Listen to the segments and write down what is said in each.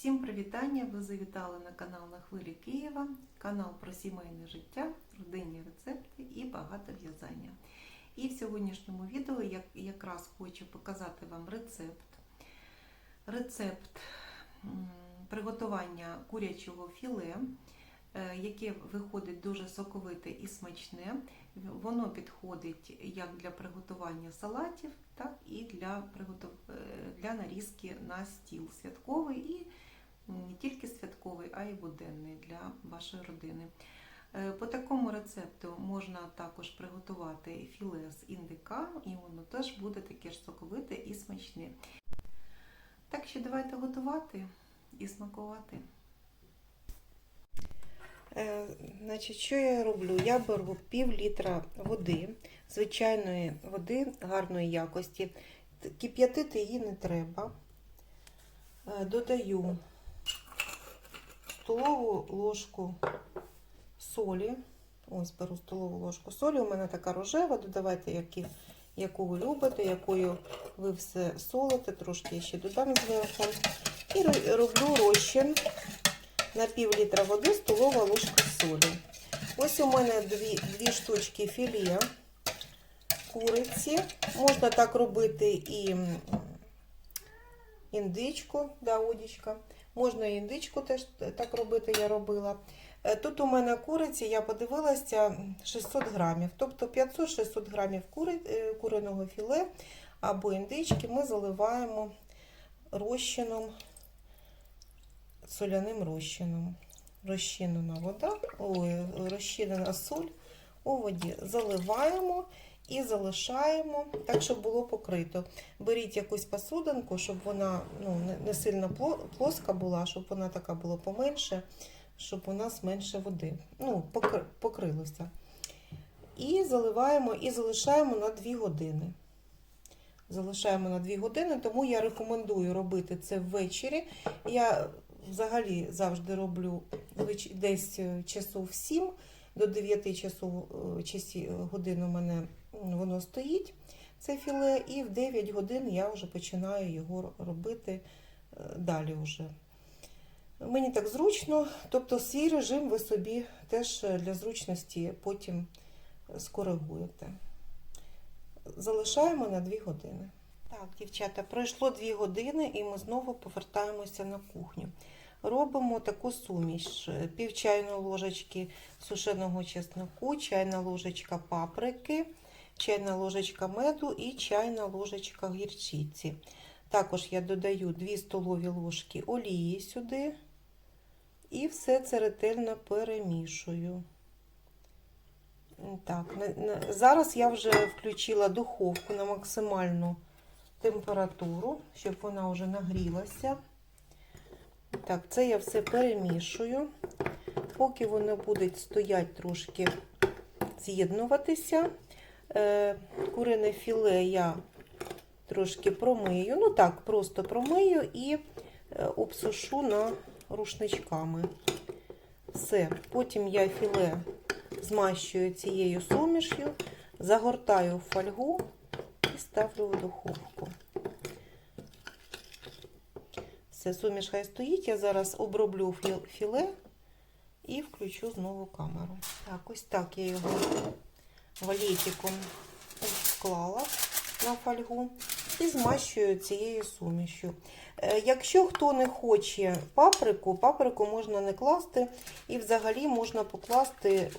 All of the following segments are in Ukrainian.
Всім привітання! Ви завітали на канал на хвилі Києва, канал про сімейне життя, родинні рецепти і багато в'язання. І в сьогоднішньому відео я якраз хочу показати вам рецепт. Рецепт приготування курячого філе, е, яке виходить дуже соковите і смачне. Воно підходить як для приготування салатів, так і для, приготов... е, для нарізки на стіл святковий не тільки святковий, а й буденний для вашої родини. Е, По такому рецепту можна також приготувати філе з індика, і воно теж буде таке ж соковите і смачне. Так що давайте готувати і смакувати. Е, Значить, що я роблю? Я беру пів літра води, звичайної води гарної якості. Кип'ятити її не треба. Е, Додаю столову ложку солі. Ось беру столову ложку солі. У мене така рожева, додавайте, які, яку ви любите, якою ви все солите, трошки ще додам зверху. І роблю розчин на пів літра води столова ложка солі. Ось у мене дві, дві штучки філе куриці. Можна так робити і індичку, да, удічка. Можна індичку теж так робити, я робила. Е, Тут у мене куриці, я подивилася, 600 грамів. Тобто 500-600 грамів кури, е, куриного філе або індички ми заливаємо розчином соляним розчином. Розчинена вода, ой, розчинена соль у воді. Заливаємо і залишаємо так, щоб було покрито. Беріть якусь посудинку, щоб вона ну, не- сильно плоска була, щоб вона така була поменше, щоб у нас менше води. Ну, покрилося. І заливаємо і залишаємо на 2 години. Залишаємо на 2 години, тому я рекомендую робити це ввечері. Я взагалі завжди роблю десь е, часов в 7 до 9 часов е, часі, годин у мене воно стоїть, це філе, і в 9 годин я вже починаю його робити е, далі вже. Мені так зручно, тобто свій режим ви собі теж е, для зручності потім скоригуєте. Залишаємо на 2 години. Так, дівчата, пройшло 2 години і ми знову повертаємося на кухню. Робимо таку суміш: пів чайної ложечки сушеного чесноку, чайна ложечка паприки, чайна ложечка меду і чайна ложечка гірчиці. Також я додаю 2 столові ложки олії сюди і все це ретельно перемішую. Так, зараз я вже включила духовку на максимальну температуру, щоб вона вже нагрілася. Так, це я все перемішую. Поки воно буде стоять трошки з'єднуватися. Е, курине філе я трошки промию. Ну так, просто промию і е, обсушу на рушничками. Все. Потім я філе змащую цією суміш'ю, загортаю в фольгу і ставлю в духовку. Все, суміш хай стоїть. Я зараз оброблю філе і включу знову камеру. Так, ось так я його валетиком склала на фольгу і змащую цією сумішю. Е, Якщо хто не хоче паприку, паприку можна не класти, і взагалі можна покласти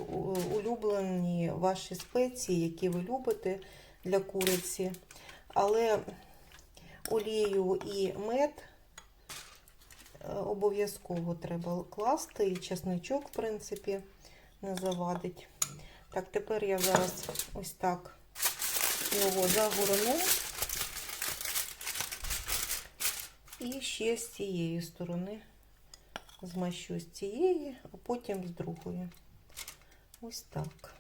улюблені ваші спеції, які ви любите для куриці. Але олію і мед е, обов'язково треба класти, і чесничок, в принципі, не завадить. Так, тепер я зараз ось так його загорну. І ще з цієї сторони змащу з цієї, а потім з другої. Ось так.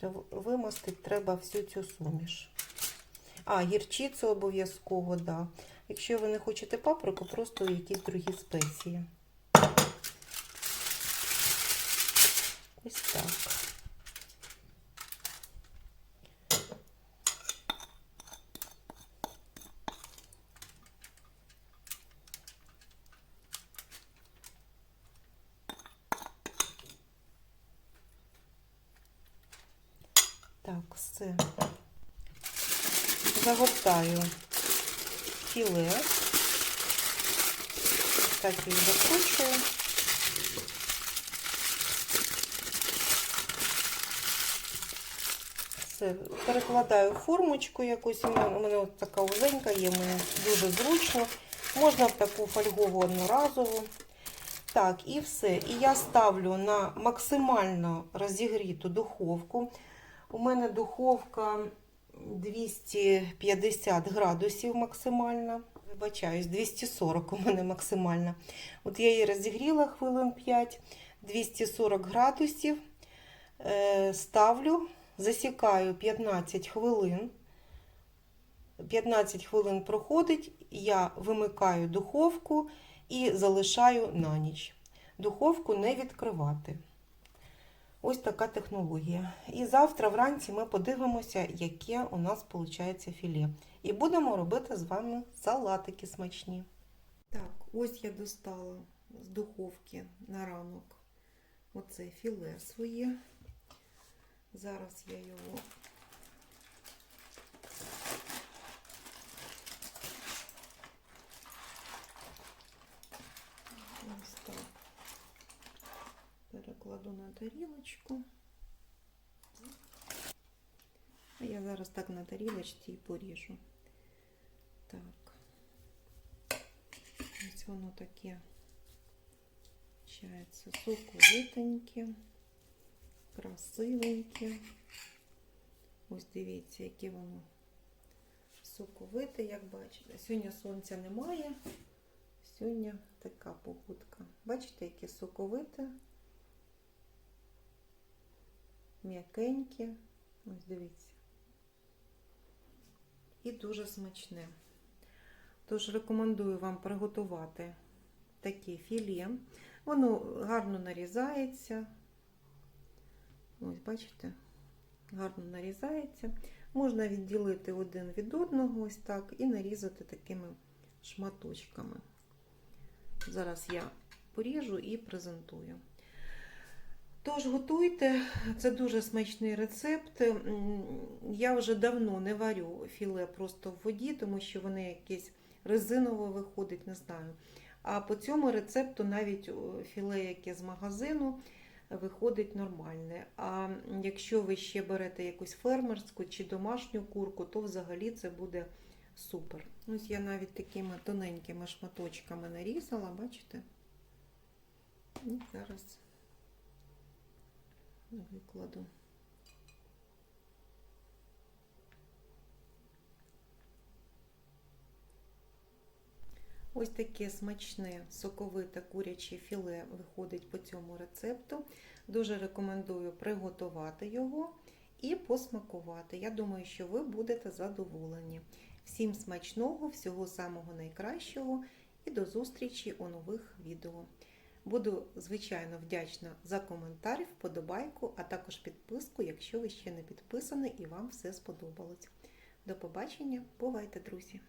Це вимастити треба всю цю суміш. А, гірчицю обов'язково, да. Якщо ви не хочете паприку, просто якісь другі спеції. Ось так. Так, все. Загортаю філе, так і закручую. Все, перекладаю формочку якусь. У мене, у мене от така узенька є, мені дуже зручно. Можна в таку фольгову одноразову. Так, і все. І я ставлю на максимально розігріту духовку. У мене духовка 250 градусів максимальна. Вибачаюсь, 240 у мене максимальна. От я її розігріла хвилин 5, 240 градусів. Е, ставлю, засікаю 15 хвилин. 15 хвилин проходить, я вимикаю духовку і залишаю на ніч. Духовку не відкривати. Ось така технологія. І завтра вранці ми подивимося, яке у нас виходить філе. І будемо робити з вами салатики смачні. Так, ось я достала з духовки на ранок оце філе своє. Зараз я його ось так перекладу на тарілочку. А я зараз так на тарілочці і поріжу. Так. Ось воно таке виходить соковитеньке, Красивеньке. Ось дивіться, яке воно соковите, як бачите. Сьогодні сонця немає. Сьогодні така погодка. Бачите, яке соковите, м'якеньке. Ось дивіться. І дуже смачне. Тож рекомендую вам приготувати таке філе. Воно гарно нарізається. Бачите, гарно нарізається. Можна відділити один від одного, ось так, і нарізати такими шматочками. Зараз я поріжу і презентую. Тож готуйте, це дуже смачний рецепт. Я вже давно не варю філе просто в воді, тому що вони якесь резиново виходить, не знаю. А по цьому рецепту навіть філе, яке з магазину, виходить нормальне. А якщо ви ще берете якусь фермерську чи домашню курку, то взагалі це буде супер. Ось я навіть такими тоненькими шматочками нарізала, бачите? І зараз викладу. Ось таке смачне соковите куряче філе виходить по цьому рецепту. Дуже рекомендую приготувати його і посмакувати. Я думаю, що ви будете задоволені. Всім смачного, всього самого найкращого і до зустрічі у нових відео. Буду, звичайно, вдячна за коментар, вподобайку, а також підписку, якщо ви ще не підписані і вам все сподобалось. До побачення, бувайте, друзі!